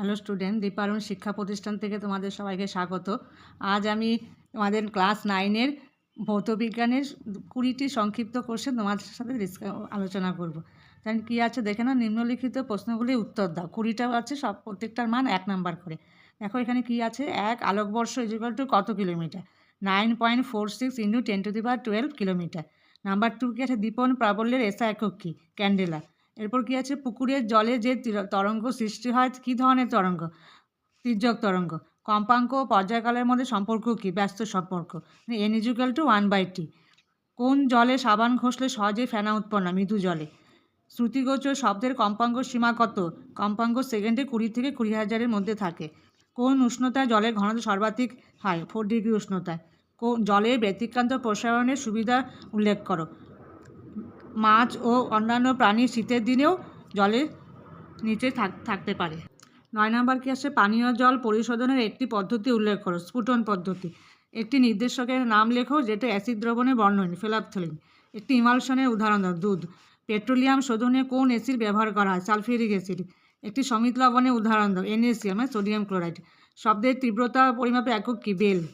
Hello student, দীপারণ শিক্ষা প্রতিষ্ঠান থেকে তোমাদের সবাইকে স্বাগত। আজ আমি তোমাদের ক্লাস নাইনের ভৌতবিজ্ঞানের কুড়িটি সংক্ষিপ্ত কোশ্চেন তোমাদের সাথে আলোচনা করব। তাই কী আছে দেখে না নিম্নলিখিত প্রশ্নগুলি উত্তর দাও। কুড়িটা আছে, সব প্রত্যেকটার মান এক নাম্বার করে। দেখো এখানে কি আছে? এক, আলোকবর্ষ ইজিক্যাল টু কত kilometre? Nine point four six into ten to the power twelve kilometre number two কি আছে? দীপন প্রাবল্যের এসা একক কী? ক্যান্ডেলা এরপর কি আছে? পুকুরের জলে যে তীর- তরঙ্গ সৃষ্টি হয়, কী ধরনের তরঙ্গ? তির্যক তরঙ্গ। কম্পাঙ্ক ও পর্যায়কালের মধ্যে সম্পর্ক কী? ব্যস্ত সম্পর্ক। N equal to one by T কোন জলে সাবান ঘষলে সহজেই ফেনা উৎপন্ন মৃদু জলে। শ্রুতিগোচর শব্দের কম্পাঙ্ক সীমা কত? কম্পাঙ্ক সেকেন্ডে কুড়ি থেকে কুড়ি হাজারের মধ্যে থাকে। কোন উষ্ণতায় জলের ঘনত্ব সর্বাধিক হয়? ফোর ডিগ্রি উষ্ণতায়। কোন জলের ব্যতিক্রান্ত প্রসারণের সুবিধা উল্লেখ করো। মাছ ও অন্যান্য প্রাণী শীতের দিনেও জলের নিচে থাক- থাকতে পারে। নয় নম্বর কি আসে পানীয় জল পরিশোধনের একটি পদ্ধতি উল্লেখ করো, স্ফুটন পদ্ধতি। একটি নির্দেশকের নাম লেখো যেটা অ্যাসিড দ্রবণের বর্ণন ফেলাপথলিন। একটি ইমালশনের উদাহরণ দাও, দুধ। পেট্রোলিয়াম শোধনে কোন অ্যাসিড ব্যবহার করা হয়? Sulphuric acid. একটি সমিত লবণের উদাহরণ দাও এনএসিএম মানে সোডিয়াম ক্লোরাইড। শব্দের তীব্রতা পরিমাপে একক কি? বেল।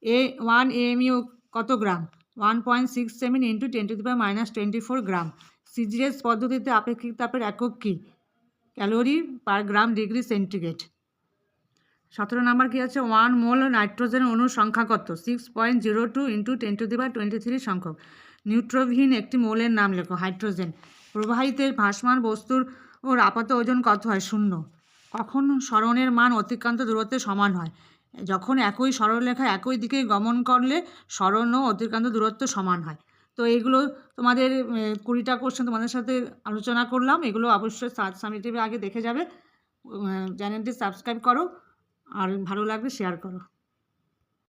এ ওয়ান এএমইউ কত gram? One point six seven into ten to the power minus twenty four gram CGS পদ্ধতিতে আপেক্ষিক তাপের একক কী? Calorie per gram degree centigrade. সতেরো নাম্বার কী আছে? ওয়ান মোল নাইট্রোজেন অণুর সংখ্যা কত? Six point zero two into ten to the power twenty three সংখ্যক। নিউট্রোভিন একটি মোলের নাম লেখো, হাইড্রোজেন। প্রবাহিতের ভাসমান বস্তুর ওর আপাত ওজন কত হয়? শূন্য। কখন স্মরণের মান অতিক্রান্ত দূরত্বে সমান হয়? যখন একই সরলরেখা একই দিকে গমন করলে স্মরণ ও অতিক্রান্ত দূরত্ব সমান হয়। তো এইগুলো তোমাদের কুড়িটা কোশ্চেন তোমাদের সাথে আলোচনা করলাম। এগুলো অবশ্যই সামিটিভে আগে দেখে যাবে। চ্যানেলটি সাবস্ক্রাইব করো। আর ভালো লাগলে শেয়ার করো।